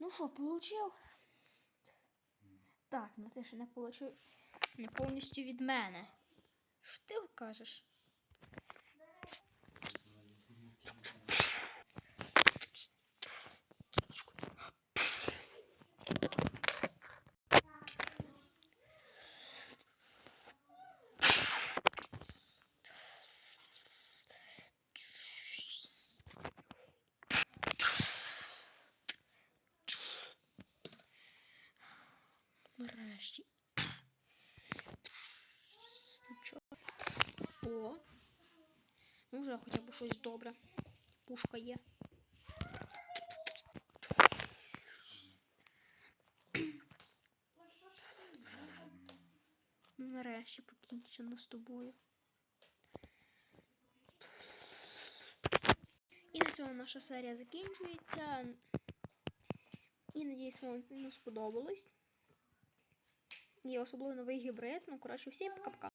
Ну що, получив? Так, ну ти ще не получив не повністю від мене. Що ти кажеш? Нарешті. Стучок. О. Ну, вже хоча б щось добре. Пушка є. Ну, Нарешті покінчено з тобою. І на цьому наша серія закінчується. І надіюсь, вам ну, сподобалось. І особливо новий гібрид. Ну, коротше, всім пока-пока.